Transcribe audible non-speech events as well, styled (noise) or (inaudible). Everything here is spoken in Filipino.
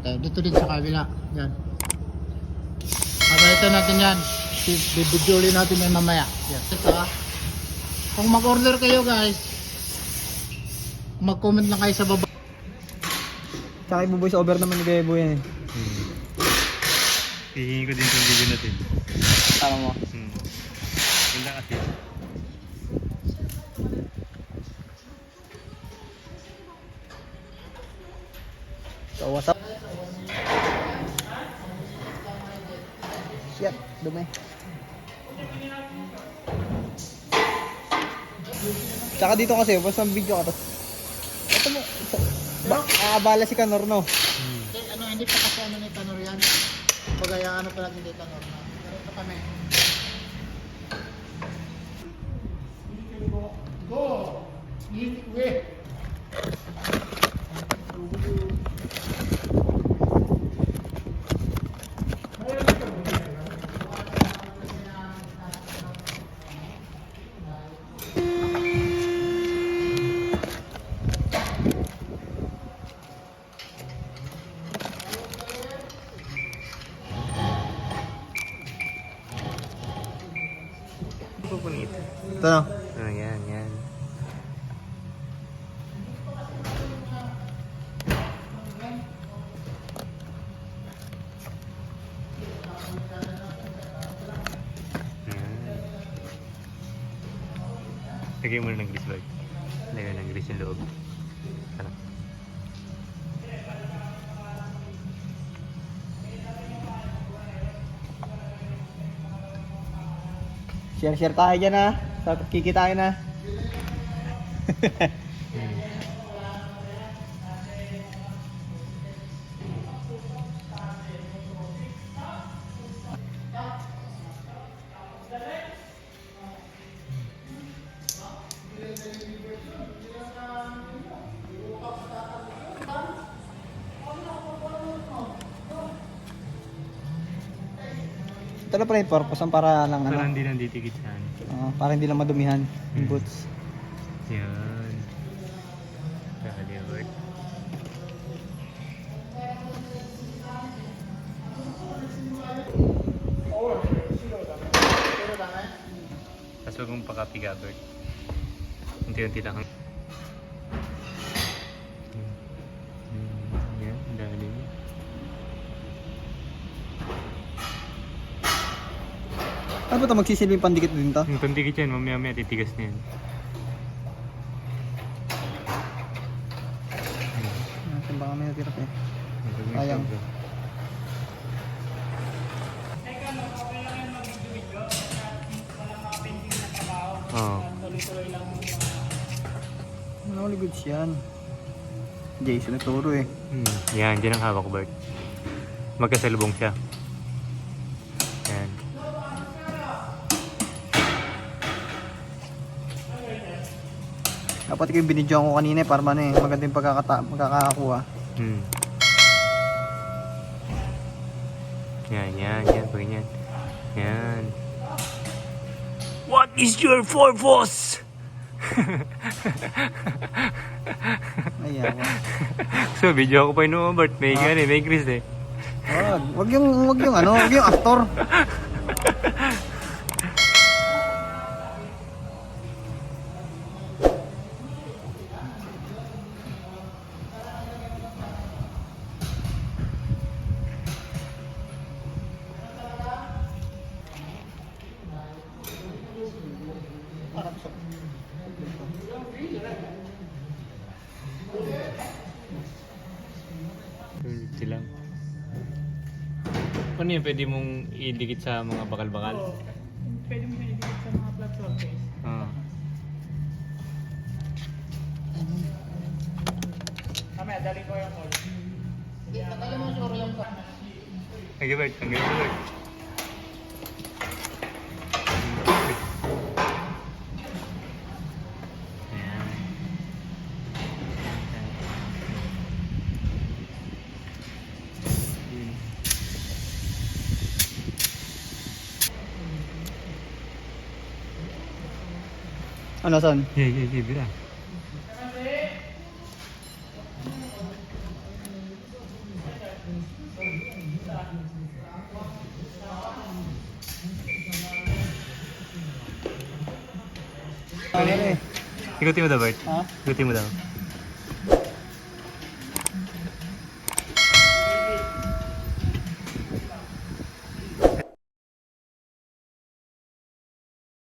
Eh, dito din sa kabila. Yan. Papalitan natin yan. Bibidyo ulit natin yan mamaya. Yan. Saka, kung mag-order kayo guys, mag-comment lang kayo sa baba. Tsaka ibuboy sa over naman ni Gaya Boy yan eh. Hmm. Hihingin ko din itong video natin. Tama mo. Hmm. Ganda kasi. Shit, dumi. Tsaka dito kasi, basta video ka to. Ito mo, ba, aabala si Kanor no? Hmm. Eh, ano, hindi pa kasi ano ni Tanor yan. Pagaya ano pa natin ni Tanor na. Pero ito kami. Pupunit. Ito? Ah, yan, yan. Yan. Lagay mo na ng grease bag. Lagay ng grease yung loob. Ano? Share share tayo dyan ha. Sa kiki tayo na. (laughs) Ito na pala yung purpose ang para lang Para ano. hindi nang titikit sa ano. ah, para hindi lang madumihan yung Hmm. boots. Yan. Kakaliwag. Tapos huwag mong pakapiga, Bert. Unti-unti lang. Ano ba ito magsisilbing pandikit din to? Yung pandikit yan, mamaya-maya titigas na yan. Natin baka may natira pa eh. Sayang. Oo. Ano goods yan? Jason nagturo eh. Hmm. Yan, dyan ang hawak, Bert. Magkasalubong siya. Dapat ko yung binidyoan ko kanina eh, para ano eh, maganda yung pagkakata pagkakakuha. Hmm. Yan, yan, yan, pag. Yan. What is your purpose? (laughs) Ayan. so, video ko pa yun, Bert. May Ah. ah. may Chris eh. Wag, wag yung wag yung ano, wag yung actor. (laughs) Ano yun, pwede mong idikit sa mga bakal-bakal? Oo. Pwede mo siya idikit sa mga flat surface. Oo. Mamaya, dali ko yung call. Tagalin mo siguro yung call. Thank you, Bert. Thank you, Bert. Ano saan? Sige, sige, sige, bila. Ano, ano? Ikuti mo daw, Bert. Ha? Ikuti mo daw.